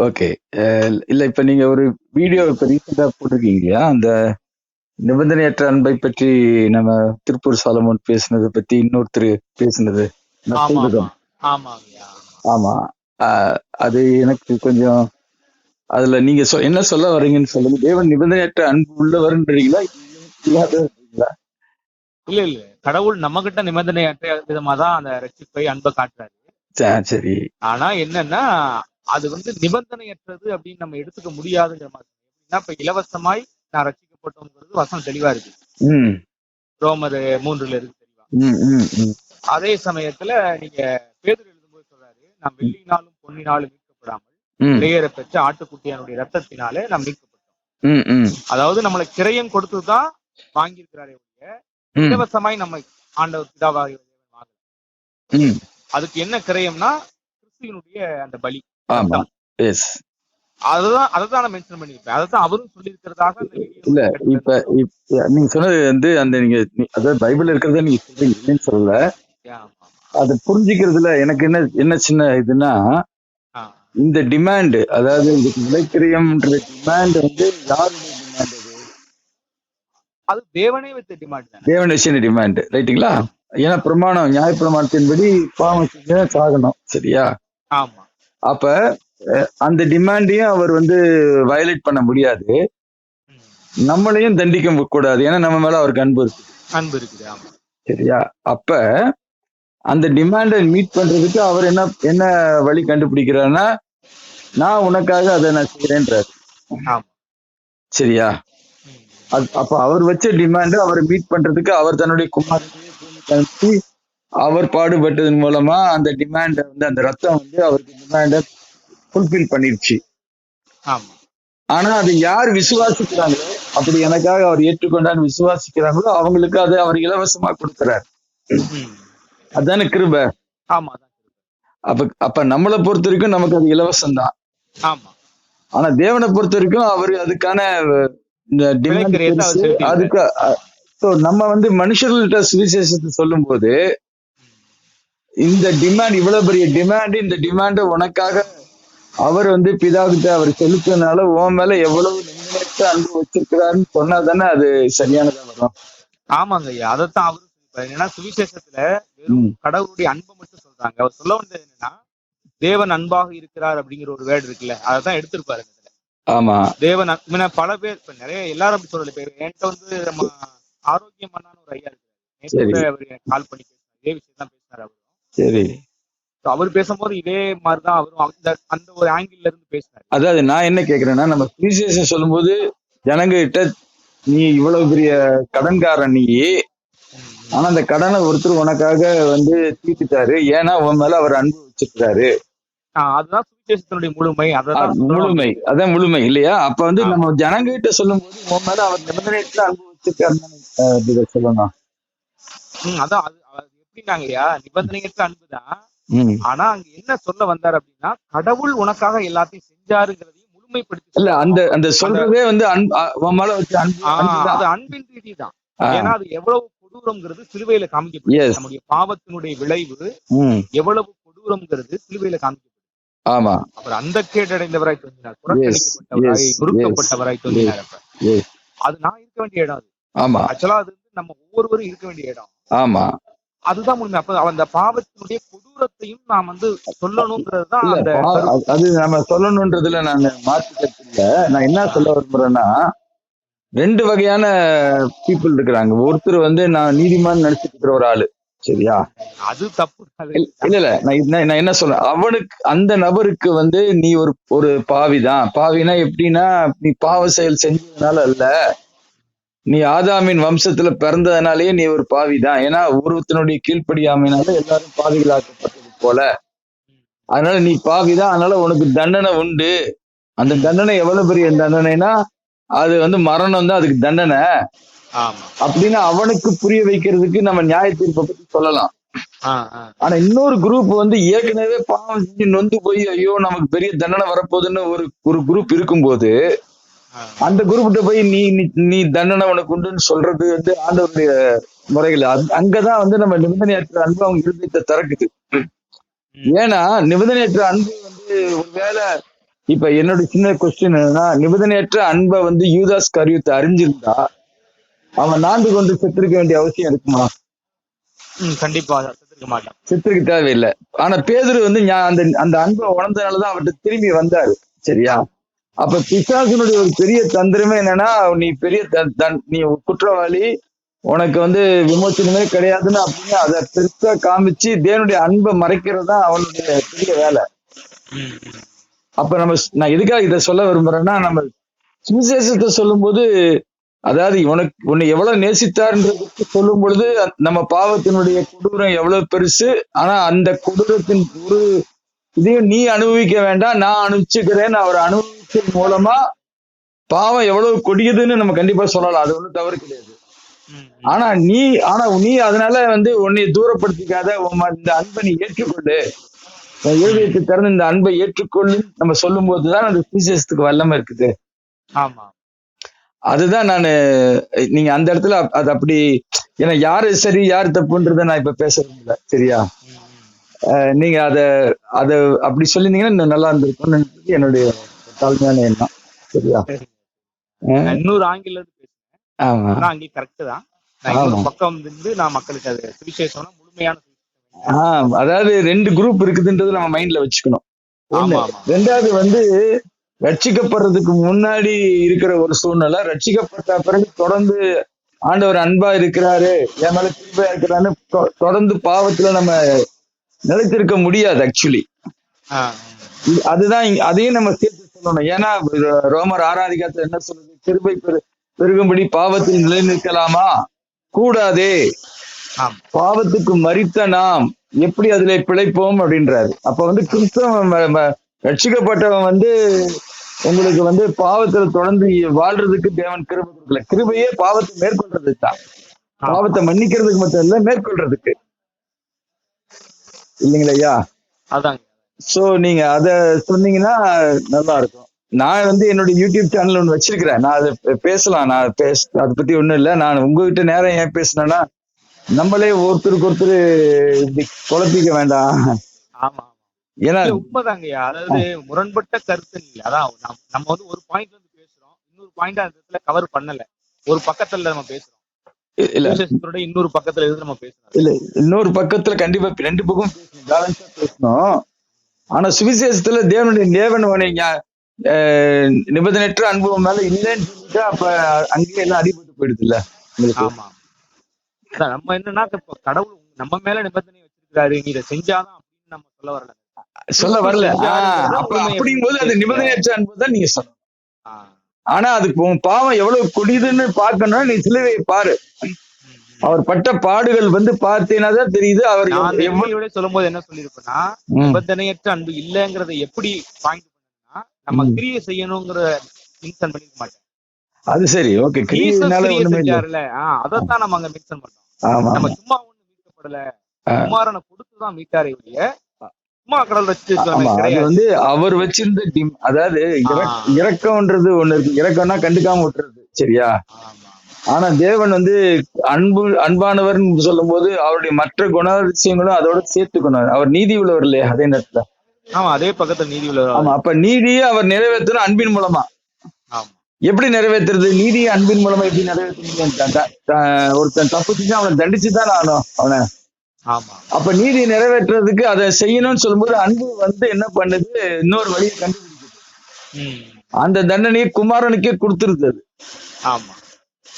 Okay இல்ல இப்ப நீங்க ஒரு வீடியோ இப்ப ரீசெண்டா போட்டிருக்கீங்க இல்லையா அந்த நிபந்தனையற்ற அன்பை பற்றி நம்ம திருப்பூர் சாலமோன் பேசுனதை பத்தி இன்னொருத்தர் பேசுனது. ஆமா அது எனக்கு கொஞ்சம் அதுல நீங்க என்ன சொல்ல வர்றீங்கன்னு சொல்லுங்க. தேவன் நிபந்தனையற்ற அன்பு உள்ளவர்ன்றீங்களா? இல்ல இல்ல. கடவுள் நம்ம கிட்ட நிபந்தனையற்ற விதமா தான் அந்த ரட்சிப்பை அன்பை காட்டுறாரு. சரி. ஆனா என்னன்னா அது வந்து நிபந்தனையற்றது அப்படின்னு நம்ம எடுத்துக்க முடியாதுங்கிற மாதிரி. எப்படின்னா இப்ப இலவசமாய் நான் ரட்சிக்கப்பட்டோங்கிறது வசனம் தெளிவா இருக்கு. ரோமர் மூன்றுல இருக்கு தெளிவா அதே சமயத்துல நீங்க பேதர் எழுதும்போது சொல்றாரு நாம் வெள்ளினாலும் பொன்னினாலும் மீட்கப்படாமல் இளையரை பெற்ற ஆட்டுக்குட்டியானுடைய ரத்தத்தினாலே நாம் மீட்கப்பட்டோம். அதாவது நம்மளை கிரயம் கொடுத்துதான் வாங்கியிருக்கிறாரே ஒழிய இலவசமாய் நம்மை ஆண்டவர் பிதாவாக அதுக்கு என்ன கிரயம்னா கிறிஸ்துவனுடைய அந்த பலி. ஆமா. எஸ் அதுதான் அதுதான் நான் மென்ஷன் பண்ணியிருப்பேன். அதைத்தான் அவரும் சொல்லியிருக்கிறதாக இல்ல இப்ப நீங்க சொன்னது வந்து அந்த நீங்க நீ- அதாவது பைபிள் இருக்கிறத நீங்க சொல்றீங்க இல்லைன்னு சொல்லல. அதை புரிஞ்சுக்கிறதுல எனக்கு என்ன என்ன சின்ன இதுன்னா. இந்த டிமாண்ட் அதாவது இந்த விலைக்கிரியம்ன்ற டிமாண்ட் வந்து யாருடைய டிமாண்ட் அது? அது தேவனே வித்த டிமாண்ட் தேவன் விஷய டிமாண்ட் ரைட்டுங்களா? ஏன்னா பிரமாணம் நியாய பிரமாணத்தின்படி பாவம் சாகணும் சரியா? ஆமா. அப்ப அந்த டிமாண்டையும் அவர் வந்து வயலேட் பண்ண முடியாது. நம்மளையும் தண்டிக்க கூடாது. ஏன்னா நம்ம மேல அவருக்கு அன்பு இருக்கு. அன்பு இருக்குது சரியா? அப்ப அந்த டிமாண்டை மீட் பண்றதுக்கு அவர் என்ன என்ன வழி கண்டுபிடிக்கிறாருன்னா நான் உனக்காக அதை நான் செய்யறேன்றாரு சரியா? அப்ப அவர் வச்ச டிமாண்ட் அவரை மீட் பண்றதுக்கு அவர் தன்னுடைய அனுப்பி அவர் பாடுபட்டதன் மூலமா அந்த டிமாண்டை வந்து அந்த ரத்தம் வந்து அவருக்கு டிமாண்டை ஃபுல்ஃபில் பண்ணிருச்சு ஆமா ஆனா அதை யார் விசுவாசிக்கிறாங்களோ அப்படி எனக்காக அவர் ஏற்றுக்கொண்டான்னு விசுவாசிக்கிறாங்களோ அவங்களுக்கு அதை அவர் இலவசமா கொடுக்குறாரு. அதானே கிருப ஆமா அப்ப அப்ப நம்மளை பொறுத்த வரைக்கும் நமக்கு அது இலவசம் தான் ஆமா ஆனா தேவனை பொறுத்த வரைக்கும் அவர் அதுக்கான இந்த. செலுத்தியிருக்காரு. அதுக்கு நம்ம வந்து மனுஷர்கள்ட்ட சுவிசேஷத்தை சொல்லும் போது இந்த டிமாண்ட் இவ்வளவு பெரிய டிமாண்ட் இந்த டிமாண்ட் உனக்காக அவர் வந்து பிதாகிட்ட அவர் செலுத்தினால உன் மேல எவ்வளவு நிமிடத்தை அன்பு வச்சிருக்கிறாருன்னு சொன்னா தானே அது சரியானதா வரும்? ஆமாங்க ஐயா அதைத்தான் அவரும் சொல்லியிருப்பாரு ஏன்னா சுவிசேஷத்துல வெறும். கடவுளுடைய அன்பை மட்டும் சொல்றாங்க. அவர் சொல்ல வந்தது என்னன்னா தேவன் அன்பாக இருக்கிறார் அப்படிங்கிற ஒரு வேர்டு இருக்குல்ல அதைத்தான் எடுத்திருப்பாரு ஆமா. தேவன் பல பேர் இப்ப நிறைய எல்லாரும் அப்படி சொல்லல. பேர் என்கிட்ட வந்து நம்ம ஆரோக்கியம் பண்ணான ஒரு ஐயா அவர் எனக்கு கால் பண்ணி பேசினார். இதே விஷயம் தான் சரி. அவர் பேசும்போது இதே மாதிரிதான் அவரும் அந்த அந்த ஒரு ஆங்கிள் இருந்து பேசினார். அதாவது நான் என்ன கேக்குறேன்னா நம்ம சுவிசேஷம் சொல்லும்போது ஜனங்க கிட்ட நீ இவ்வளவு பெரிய கடன்காரன் நீ. ஆனா அந்த கடனை ஒருத்தர் உனக்காக வந்து தீர்த்துட்டாரு. ஏன்னா உன் மேல அவர் அன்பு வச்சிருக்காரு அதுதான் சுவிசேஷத்தினுடைய முழுமை. அதான் முழுமை. அதான் முழுமை இல்லையா? அப்ப வந்து. நம்ம ஜனங்க கிட்ட சொல்லும் போது உன் மேல அவர் நிபந்தனையற்ற அன்பு வச்சிருக்காருன்னு சொல்லணும். அதான் அது எப்படின்னாங்கய்யா நிபந்தனையற்ற அன்புதான். ஆனா அங்க என்ன சொல்ல வந்தார் அப்படின்னா கடவுள் உனக்காக எல்லாத்தையும் செஞ்சாருங்கிறதையும் முழுமைப்படுத்தி இல்ல அந்த அந்த சொல்றதே வந்து. அது அன்பின் ரீதி தான் ஏன்னா அது எவ்வளவு கொடூரம்ங்கிறது சிலுவையில காமிக்கப்படுது. நம்முடைய பாவத்தினுடைய விளைவு எவ்வளவு கொடூரம்ங்கிறது சிலுவையில காமிக்கப்படுது. ஆமா. அவர் அந்த கேடடைந்தவராய் தோன்றினார். புறக்கணிக்கப்பட்டவராய் நொறுக்கப்பட்டவராய் தோன்றினார். அது நான் இருக்க வேண்டிய இடம் அது. ஆமா. ஆக்சுவலா அது வந்து நம்ம ஒவ்வொருவரும் இருக்க வேண்டிய இடம். ஆமா. அதுதான் முழுமை. அப்ப அந்த பாவத்தினுடைய கொடூரத்தையும் நாம் வந்து சொல்லணுங்கிறது தான் இல்ல அந்த பா- அது- நம்ம சொல்லணுன்றதுல நான் மாற்று கருத்து இல்ல. நான் என்ன சொல்ல விரும்புறேன்னா ரெண்டு வகையான பீப்புள் இருக்கிறாங்க. ஒருத்தர் வந்து நான் நீதிமான் நினைச்சிட்டு இருக்கிற ஒரு ஆளு. சரியா? அது தப்பு. இல்ல இல்ல நான் என்ன- நான் என்ன சொல்றேன்? அவனுக்கு அந்த நபருக்கு வந்து நீ ஒரு ஒரு பாவிதான். பாவினா எப்படின்னா நீ பாவ செயல் செஞ்சதுனால அல்ல. நீ ஆதாமின் வம்சத்துல பிறந்ததுனாலயே நீ ஒரு பாவிதான். ஏன்னா ஒருத்தனுடைய கீழ்ப்படியாமைனால எல்லாரும் பாவிகளாக்கப்பட்டது போல. அதனால நீ பாவிதான். அதனால உனக்கு தண்டனை உண்டு. அந்த தண்டனை எவ்வளவு பெரிய தண்டனைனா அது வந்து மரணம் தான் அதுக்கு தண்டனை. அப்படின்னு அவனுக்கு புரிய வைக்கிறதுக்கு நம்ம நியாய தீர்ப்பை பத்தி சொல்லலாம். ஆனா இன்னொரு குரூப் வந்து ஏற்கனவே பாவம் செஞ்சு நொந்து போய் ஐயோ நமக்கு பெரிய தண்டனை வரப்போகுதுன்னு ஒரு ஒரு குரூப் இருக்கும்போது. அந்த குரூப்கிட்ட போய் நீ நீ- தண்டனை உனக்கு உண்டுன்னு சொல்றது வந்து ஆண்டவருடைய முறைகள். அங்க- அங்கதான் வந்து நம்ம நிபந்தனையற்ற அன்பு அவங்க இருதயத்தை திறக்குது. ஏன்னா நிபந்தனையற்ற அன்பு வந்து ஒருவேளை இப்ப என்னோட சின்ன கொஸ்டின் என்னன்னா நிபந்தனையற்ற அன்பை வந்து யூதாஸ் கரியுத்தை அறிஞ்சிருந்தா அவன் நான்கு கொண்டு செத்திருக்க வேண்டிய அவசியம் இருக்குமா? கண்டிப்பா செத்துருக்க தேவையில்லை. ஆனா பேதுரு வந்து அந்த அந்த அன்பை உணர்ந்தனாலதான் அவர்கிட்ட திரும்பி வந்தாரு. சரியா? அப்ப பிசாசனுடைய ஒரு பெரிய தந்திரமே என்னன்னா நீ பெரிய தன்- நீ குற்றவாளி உனக்கு வந்து விமோச்சனமே கிடையாதுன்னு அப்படின்னு அதை பெருசா காமிச்சு தேவனுடைய அன்பை மறைக்கிறது தான் அவனுடைய பெரிய வேலை. அப்ப நம்ம நான் எதுக்காக இதை சொல்ல விரும்புறேன்னா நம்ம சுவிசேஷத்தை சொல்லும்போது அதாவது உனக்கு உன்னை எவ்வளவு நேசித்தார்ன்றதுக்கு சொல்லும் பொழுது நம்ம பாவத்தினுடைய கொடூரம் எவ்வளவு பெருசு ஆனா அந்த கொடூரத்தின் ஒரு இதையும் நீ அனுபவிக்க வேண்டாம் நான் அனுபவிச்சுக்கிறேன்னு அவர் அனுபவிச்சது மூலமா பாவம் எவ்வளவு கொடியதுன்னு நம்ம கண்டிப்பா சொல்லலாம். அது ஒண்ணும் தவறு கிடையாது. ஆனா நீ ஆனா நீ அதனால வந்து உன்னை தூரப்படுத்திக்காத இந்த அன்பை நீ ஏற்றுக்கொள்ளு. உன் இருதயத்தை திறந்து இந்த அன்பை ஏற்றுக்கொள்ளு. நம்ம சொல்லும் போதுதான் அந்த சுவிசேஷத்துக்கு வல்லமை இருக்குது. ஆமா. அதுதான் நான் நீங்க அந்த இடத்துல அது அப்படி ஏன்னா யாரு சரி யார் தப்புன்றதை நான் இப்ப பேச விரும்பல. சரியா? நீங்க அத அத அப்படி சொல்லியிருந்தீங்கன்னா நல்லா இருந்திருக்கும்னு என்னுடைய தாழ்மையான எண்ணம். சரியா? இன்னொரு ஆங்கிலம் பேசுறேன். அங்கே கரெக்ட் தான். பக்கம் இருந்து நான் மக்களுக்கு அது சுவிசேஷம்னா முழுமையான அதாவது ரெண்டு குரூப் இருக்குதுன்றது நம்ம மைண்ட்ல வச்சுக்கணும். ரெண்டாவது வந்து ரட்சிக்கப்படுறதுக்கு முன்னாடி இருக்கிற ஒரு சூழ்நிலை ரட்சிக்கப்பட்ட பிறகு தொடர்ந்து ஆண்டவர் அன்பா இருக்கிறாரு என் மேல கிருபையா இருக்கிறான்னு தொடர்ந்து பாவத்துல நம்ம நிலைத்திருக்க முடியாது ஆக்சுவலி அதுதான் அதையும் நம்ம சேர்த்து சொல்லணும். ஏன்னா ரோமர் ஆராதிகாரத்துல என்ன சொல்லுது கிருபை பெரு பெருகும்படி பாவத்தில் நிலை நிற்கலாமா கூடாதே பாவத்துக்கு மறித்த நாம் எப்படி அதுல பிழைப்போம் அப்படின்றாரு. அப்ப வந்து ம- ரட்சிக்கப்பட்டவன் வந்து உங்களுக்கு வந்து பாவத்துல தொடர்ந்து வாழ்றதுக்கு தேவன் கிருபை கொடுக்கல. கிருபையே பாவத்தை மேற்கொள்றதுக்கு தான். பாவத்தை மன்னிக்கிறதுக்கு மட்டும் இல்ல மேற்கொள்றதுக்கு. இல்லைங்களா ஐயா அதாங்க. சோ நீங்க அத சொன்னீங்கன்னா நல்லா இருக்கும் நான் வந்து என்னோட யூடியூப் சேனல் ஒன்று வச்சிருக்கிறேன். நான் அதை பேசலாம். நான் பேச அதை பத்தி ஒண்ணும் இல்லை. நான் உங்ககிட்ட நேரம் ஏன் பேசினேன்னா நம்மளே ஒருத்தருக்கு ஒருத்தர் இப்படி குழப்பிக்க வேண்டாம். ஆமா ஏன்னா உண்மைதாங்கய்யா. அதாவது முரண்பட்ட கருத்து இல்ல அதான் நம்ம- நம்ம வந்து ஒரு பாயிண்ட் வந்து பேசுறோம். இன்னொரு பாயிண்ட் அந்த இடத்துல கவர் பண்ணல. ஒரு பக்கத்துல நம்ம பேசுறோம். இல்ல இன்னொரு பக்கத்துல இருந்து நம்ம பேசுறோம் இல்ல இன்னொரு பக்கத்துல கண்டிப்பா ரெண்டு பக்கம் பேசணும் பேசணும். ஆனா சுவிசேஷத்துல தேவனுடைய தேவன் நிபந்தனையற்ற அனுபவம் மேல இல்லைன்னு சொல்லிட்டா அப்ப அங்கேயே எல்லாம் அடிபட்டு போயிடுது இல்ல உங்களுக்கு? ஆமா. நம்ம என்னன்னா இப்ப கடவுள் நம்ம மேல நிபந்தனை வச்சிருக்காரு நீ இதை செஞ்சாதான் அப்படின்னு நம்ம சொல்ல வரல. சொல்ல வரல. செஞ்சாருன்றத ஆஹ் அப்ப உண்மையை அப்படிங்கும்போது அது நிபந்தனையற்ற அன்பு தான் நீங்க சொல்லணும். ஆனா அதுக்கு உன் பாவம் எவ்வளவு கொடியதுன்னு பார்க்கணும்னா நீ சிலுவையை பாரு. அவர் பட்ட பாடுகள் வந்து பார்த்தீங்கன்னா தான் தெரியுது அவர் நான் அந்த எவ்வ- வீடியோட சொல்லும்போது என்ன சொல்லியிருப்பேன்னா நிபந்தனையற்ற அன்பு இல்லைங்கிறத எப்படி பாயிண்ட் பண்ணா நம்ம. கிரியை செய்யணுங்கிற மென்ஷன் பண்ணிருக்க மாட்டேன் அது சரி ஓகே கிரியனால கிரியை ஒண்ணுமே இல்லை அதைத்தான் நம்ம அங்க மென்ஷன் பண்றோம் ஆமா நம்ம சும்மா ஒண்ணு மீட்கப்படல. குமாரனை கொடுத்துதான் மீட்டாரே ஒழிய வந்து அவர் வச்சிருந்த டிம் அதாவது. இறக்கம்ன்றது ஒண்ணு இருக்கு. இறக்கம்னா கண்டுக்காம விட்டுறது சரியா? ஆனா தேவன் வந்து அன்பு அன்பானவர்னு சொல்லும் போது அவருடைய மற்ற குணாதிசயங்களும் அதோட சேர்த்துக்கணும். அவர் நீதி உள்ளவர் இல்லையா அதே நேரத்துல? ஆமா அதே பக்கத்துல நீதி உள்ள ஆமா அப்ப நீதியை அவர் நிறைவேற்றணும் அன்பின் மூலமா. எப்படி நிறைவேற்றுறது? நீதியை அன்பின் மூலமா எப்படி நிறைவேற்ற முடியும் த- த- த- ஒருத்தன் தப்பு செஞ்சா அவனை தண்டிச்சு தான் ஆகணும் அவனை. அப்ப நீதி நிறைவேற்றுறதுக்கு அதை செய்யணும்னு சொல்லும்போது அன்பு வந்து என்ன பண்ணுது? இன்னொரு வழியை கண்டுபிடிக்குது. அந்த தண்டனையை குமாரனுக்கே கொடுத்துருது அது. ஆமா.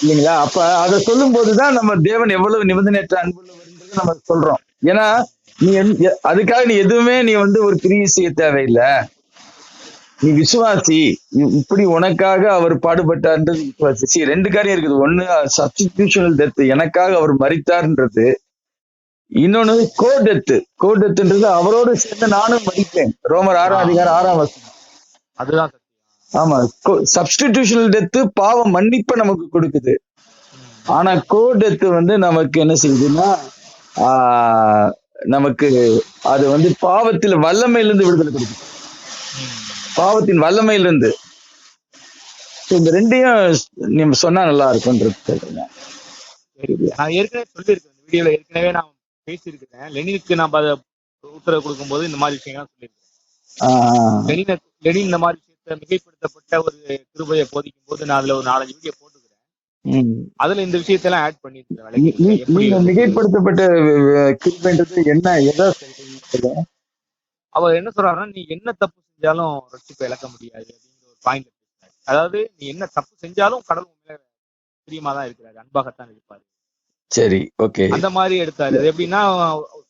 இல்லைங்களா? அப்ப அதை சொல்லும் போதுதான் நம்ம தேவன் எவ்வளவு நிபந்தனையற்ற அன்புள்ளவர்ன்றது நம்ம சொல்றோம். ஏன்னா நீ அதுக்காக நீ எதுவுமே நீ வந்து ஒரு கிரியை செய்ய தேவையில்லை. நீ விசுவாசி. இப்படி உனக்காக அவர் பாடுபட்டார்ன்றது விசுவாசி. ரெண்டு காரியம் இருக்குது. ஒண்ணு சப்ஸ்டிடியூஷனல் டெத் எனக்காக அவர் மறித்தார்ன்றது இன்னொன்னு கோ டெத்து கோ டெத்துன்றது அவரோடு சேர்ந்து நானும் மறிப்பேன் ரோமர் ஆறாம் அதிகாரம் ஆறாம் வசனம். அதுதான் ஆமா சப்ஸ்டிடியூஷனல் டெத்து பாவம் மன்னிப்பை நமக்கு கொடுக்குது. ஆனா கோ டெத்து வந்து நமக்கு என்ன செய்யுதுன்னா நமக்கு அது வந்து பாவத்தில் வல்லமையிலிருந்து விடுதலை கொடுக்குது. பாவத்தின் வல்லமையிலிருந்து. இந்த ரெண்டையும் நீங்க சொன்னா நல்லா சரி. நான் ஏற்கனவே சொல்லியிருக்கேன். வீடியோல ஏற்கனவே நான் பேசியிருக்கிறேன். லெனினுக்கு நான் அதை உத்தரவு கொடுக்கும்போது இந்த மாதிரி விஷயங்கள்லாம் சொல்லியிருக்கேன் லெனினை லெனின் இந்த மாதிரி விஷயத்த மிகைப்படுத்தப்பட்ட ஒரு கிருபையை போதிக்கும் போது நான் அதுல ஒரு நாலஞ்சு வீடியோ போட்டுக்கிறேன். அதுல இந்த விஷயத்தெல்லாம் ஆட் எப்படி நீங்க மிகைப்படுத்தப்பட்ட கிருபைன்றது என்ன எதை சொல்றீங்க? அவர் என்ன சொல்றாருன்னா நீ என்ன தப்பு செஞ்சாலும் ரட்சிப்பை இழக்க முடியாது அப்படிங்கிற ஒரு பாயிண்ட் அதாவது நீ என்ன தப்பு செஞ்சாலும் கடவுள் உண்மையில பிரியமா தான் இருக்கிறாரு அன்பாகத்தான் இருப்பாரு. சரி ஓகே. அந்த மாதிரி எடுத்தாரு. அது எப்படின்னா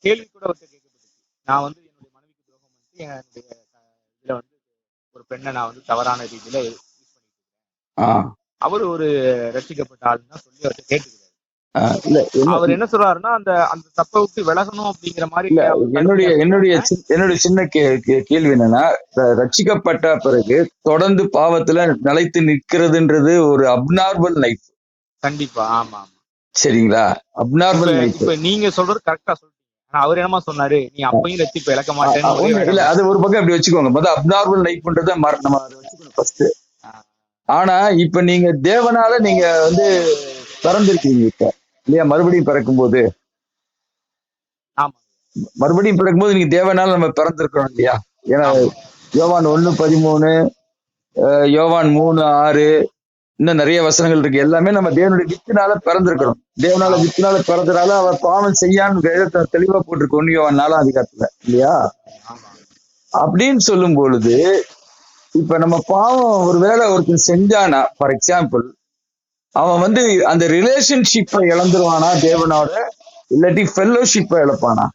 கேள்வி கூட அவர்கிட்ட கேட்கப்பட்டுச்சு நான் வந்து என்னுடைய மனைவிக்கு துரோகம் பண்ணிட்டு என்னுடைய இதுல வந்து ஒரு பெண்ணை நான் வந்து தவறான ரீதியில யூஸ் பண்ணிட்டு அவர் ஒரு ரட்சிக்கப்பட்ட ஆளுன்னு தான் சொல்லி அவர்கிட்ட கேட்டுக்கிறாரு. அவர் என்ன சொல்றாருன்னா அந்த அந்த தப்பை விட்டு விலகணும் அப்படிங்கிற மாதிரி என்னுடைய என்னுடைய என்னுடைய சின்ன கே- கேள்வி என்னன்னா ரட்சிக்கப்பட்ட பிறகு தொடர்ந்து பாவத்துல நிலைத்து நிற்கிறதுன்றது ஒரு அப்நார்மல் லைஃப் கண்டிப்பா ஆமா ஆமா. சரிங்களா? அப்நார்மல் இப்ப நீங்க சொல்றது கரெக்டா சொல்றீங்க. அவர் என்னமா சொன்னாரு? நீ அப்பையும் ரட்சிப்பை இழக்க மாட்டேன்னு இல்ல. அது ஒரு பக்கம் அப்படி வச்சுக்கோங்க. முதல்ல அப்நார்மல் லைஃப்ன்றத மற- நம்ம அதை வச்சுக்கணும் ஃபர்ஸ்ட் ஆனா இப்ப நீங்க தேவனால நீங்க வந்து பிறந்திருக்கீங்க இப்ப. இல்லையா? மறுபடியும் பிறக்கும்போது. ஆமா. மறுபடியும் பிறக்கும்போது நீங்க தேவனால நம்ம பிறந்திருக்கிறோம் இல்லையா? ஏன்னா யோவான் ஒண்ணு பதிமூணு யோவான் மூணு ஆறு இன்னும் நிறைய வசனங்கள் இருக்கு. எல்லாமே நம்ம தேவனுடைய வித்துனால பிறந்திருக்கிறோம். தேவனால வித்தினால பிறந்தனால அவர் பாவம் செய்யான்னு வேதத்தை தெளிவா போட்டிருக்கு. ஒன்னு யோவான் நாலாம் அதிகாரத்துல. இல்லையா? அப்படின்னு சொல்லும் பொழுது இப்ப நம்ம பாவம் ஒரு வேலை ஒருத்தன் செஞ்சானா ஃபார் எக்ஸாம்பிள் அவன் வந்து அந்த ரிலேஷன்ஷிப்பை இழந்துருவானா தேவனோட? இல்லாட்டி ஃபெல்லோஷிப்பை இழப்பானா?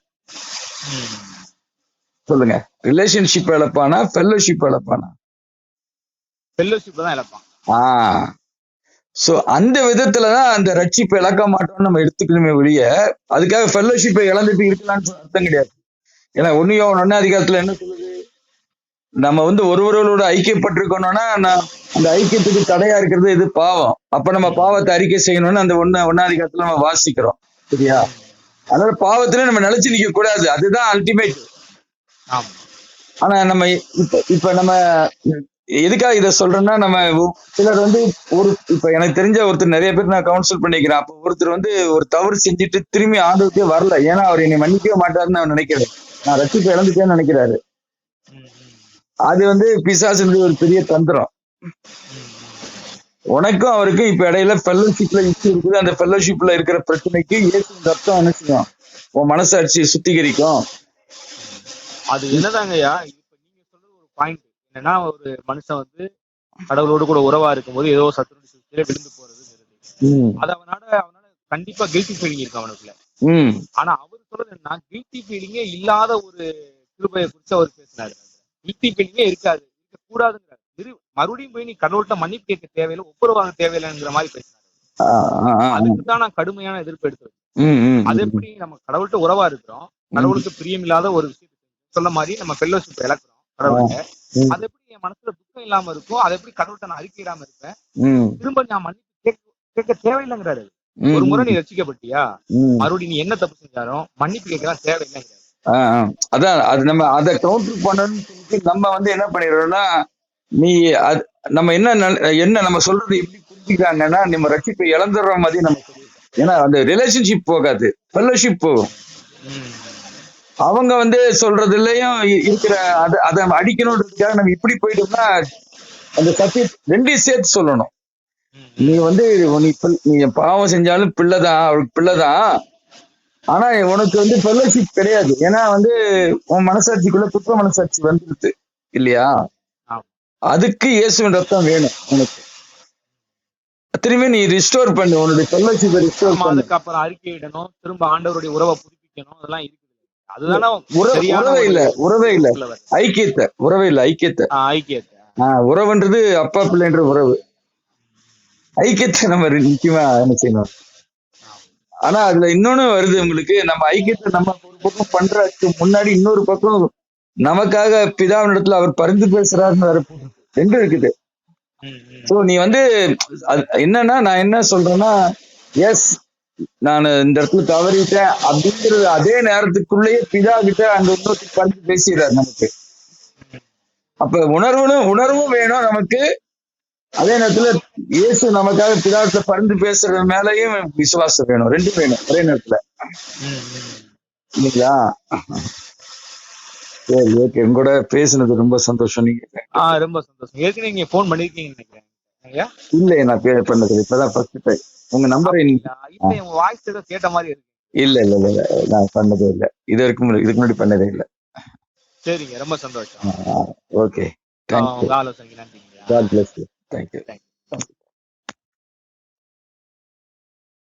சொல்லுங்க. Relationship இழப்பானா fellowship இழப்பானா? ஃபெல்லோஷிப்பை தான் இழப்பான். ஆ. சோ அந்த விதத்துலதான் அந்த ரட்சிப்பை இழக்க மாட்டோம்னு நம்ம எடுத்துக்கணுமே ஒழிய அதுக்காக ஃபெல்லோஷிப்பை இழந்துட்டு இருக்கலாம்னு அர்த்தம் கிடையாது. ஏன்னா ஒன்னு ஒன்னு அதிகாரத்துல என்ன சொல்லுது? நம்ம வந்து ஒருவரோட ஐக்கியப்பட்டிருக்கணும்னா நான் அந்த ஐக்கியத்துக்கு தடையா இருக்கிறது இது பாவம். அப்ப நம்ம பாவத்தை அறிக்கை செய்யணும்னு அந்த ஒண்ணு ஒன்னாதிகாரத்துல நம்ம வாசிக்கிறோம். சரியா? அதனால பாவத்துல நம்ம நிலைச்சு நிக்க கூடாது. அதுதான் அல்டிமேட் ஆமா. ஆனா நம்ம இப்ப இப்ப நம்ம எதுக்காக இத சொல்றேன்னா நம்ம சிலர் வந்து ஒரு இப்ப எனக்கு தெரிஞ்ச ஒருத்தர் நிறைய பேர் நான் கவுன்சில் பண்ணிக்கிறேன். அப்ப ஒருத்தர் வந்து ஒரு தவறு செஞ்சுட்டு திரும்பி ஆண்டவருக்கே வரல. ஏன்னா அவர் என்னை மன்னிக்கவே மாட்டாருன்னு அவர் நினைக்கிறேன். நான் ரசிப்பை இழந்துட்டேன்னு நினைக்கிறாரு. அது வந்து பிசாசுன்றது ஒரு பெரிய தந்திரம். உனக்கும் அவருக்கும் இப்ப இடையில ஃபெல்லோஷிப்ல இஷ்யூ இருக்குது. அந்த ஃபெல்லோஷிப்ல இருக்கிற பிரச்சனைக்கு இயேசு ரத்தம் அனுசியம் உன் மனசாட்சி சுத்திகரிக்கும். அது என்னதாங்கய்யா? இப்ப நீங்க சொல்றது ஒரு பாயிண்ட் என்னன்னா ஒரு மனுஷன் வந்து கடவுளோடு கூட உறவா இருக்கும்போது ஏதோ சத்துருடைய சுத்தியில விழுந்து போறதுங்கிறது. ம். அது அவனால அவனால கண்டிப்பா கில்ட்டி ஃபீலிங் இருக்கு அவனுக்குள்ள. ஆனா அவர் சொல்றது என்ன கில்ட்டி ஃபீலிங்கே இல்லாத ஒரு கிருபையை குறித்து அவர் பேசினாரு கில்ட்டி ஃபீலிங்கே இருக்காது. இருக்க கூடாதுங்கிறார் இரு மறுபடியும் போய் நீ கடவுள்கிட்ட மன்னிப்பு கேட்க தேவையில்லை ஒப்புரவாக தேவையில்லைங்கிற மாதிரி பேசினாரு ஆ, ஆ, ஆ, அதுக்கு தான் நான் கடுமையான எதிர்ப்பு எடுத்து வச்சேன். ம், ம், அது. எப்படி நம்ம கடவுள்கிட்ட உறவா இருக்கிறோம் கடவுளுக்கு பிரியமில்லாத ஒரு விஷயத்தை சொல்ல மாதிரி நம்ம ஃபெல்லோஷிப் இழக்கிறோம். கடவுள்கிட்ட. அது எப்படி என் மனசுல துக்கம் இல்லாம இருக்கும் அதை எப்படி கடவுள்கிட்ட நான் அறிக்கையிடாம இருப்பேன் திரும்ப நான் மன்னிப்பு கேட்க கேட்க தேவையில்லைங்கிறாரு ஒரு முறை. நீ ரசிக்கப்பட்டியா. மறுபடியும் நீ என்ன தப்பு செஞ்சாலும் மன்னிப்பு கேட்கலாம் தேவையில்லைங்கிறாரு. அதான் அது நம்ம அதை கவுண்டர் பண்ணணும்னு நம்ம வந்து என்ன பண்ணிடுறோம்னா நீ அது நம்ம என்ன என்ன நம்ம சொல்றது எப்படி புரிஞ்சுக்கிறாங்கன்னா நம்ம ரட்சிப்பை இழந்துடுற மாதிரி நம்ம ஏன்னா அந்த ரிலேஷன்ஷிப் போகாது ஃபெல்லோஷிப் போகும். அவங்க வந்து சொல்றதுலயும் இருக்கிற அதை அதை அடிக்கணுன்றதுக்காக நம்ம இப்படி போயிட்டோம்னா அந்த சத்திய ரெண்டையும் சேர்த்து சொல்லணும். நீ வந்து நீ நீ பாவம் செஞ்சாலும் பிள்ளைதான் அவளுக்கு பிள்ளைதான். ஆனா உனக்கு வந்து ஃபெல்லோஷிப் கிடையாது. ஏன்னா வந்து உன் மனசாட்சிக்குள்ள குற்ற மனசாட்சி வந்துருது இல்லையா. அதுக்கு இயேசுவின் ரத்தம் வேணும் உனக்கு. திரும்பி நீ ரிஸ்டோர் பண்ணு உன்னுடைய ஃபெல்லோஷிப்பை ரிஸ்டோர் பண்ணு. அதுக்கு அப்புறம் அறிக்கையிடணும் திரும்ப ஆண்டவருடைய உறவை புதுப்பிக்கணும் அதெல்லாம் சரியான உறவே இல்ல உறவே இல்ல. ஐக்கியத்தை உறவே இல்ல ஐக்கியத்தை உறவுன்றது அப்பா பிள்ளைன்ற உறவு ஐக்கியத்தை நம்ம முக்கியமா என்ன செய்யணும் ஆனா அதுல இன்னொன்னு வருது உங்களுக்கு நம்ம ஐக்கியத்தை நம்ம ஒரு பக்கம் பண்றதுக்கு முன்னாடி இன்னொரு பக்கம் நமக்காக பிதாவினிடத்துல அவர் பரிந்து பேசுறாருன்னு வேற. ரெண்டும் இருக்குது. சோ நீ வந்து என்னன்னா நான் என்ன சொல்றேன்னா எஸ் நான் இந்த இடத்துல தவறிட்டேன் அப்படிங்கிறது அதே நேரத்துக்குள்ளேயே பிதா கிட்ட அங்க இன்னொருத்தர் பரிந்து பேசிடுறாரு நமக்கு. அப்ப உணர்வுகளும் உணர்வும் வேணும் நமக்கு. அதே நேரத்துல இயேசு நமக்காக பிதாட்ட பரிந்து பேசுறது மேலயும் விசுவாசம் வேணும். ரெண்டும் வேணும் ஒரே நேரத்துல. இல்லைங்களா? சரி ஓகே. உங்க கூட பேசுனது ரொம்ப சந்தோஷம். நீங்க ஆஹ் ரொம்ப சந்தோஷம். ஏற்கனவே நீங்க போன் பண்ணிருக்கீங்கன்னு நினைக்கிறேன். ஐயா? இல்ல நான் பே பண்ணது இப்பதான் ஃபர்ஸ்ட் டைம் உங்க நம்பரை உங்க வாய்ஸ் ஏதோ கேட்ட மாதிரி இருக்கு. இல்ல இல்ல இல்ல நான் பண்ணதே இல்ல. இது வரைக்கும் இதுக்கு முன்னாடி பண்ணதே இல்ல. சரிங்க ரொம்ப சந்தோஷம். ஓகே. உங்க ஆலோசனைக்கு நன்றிங்க God bless you thank you thank you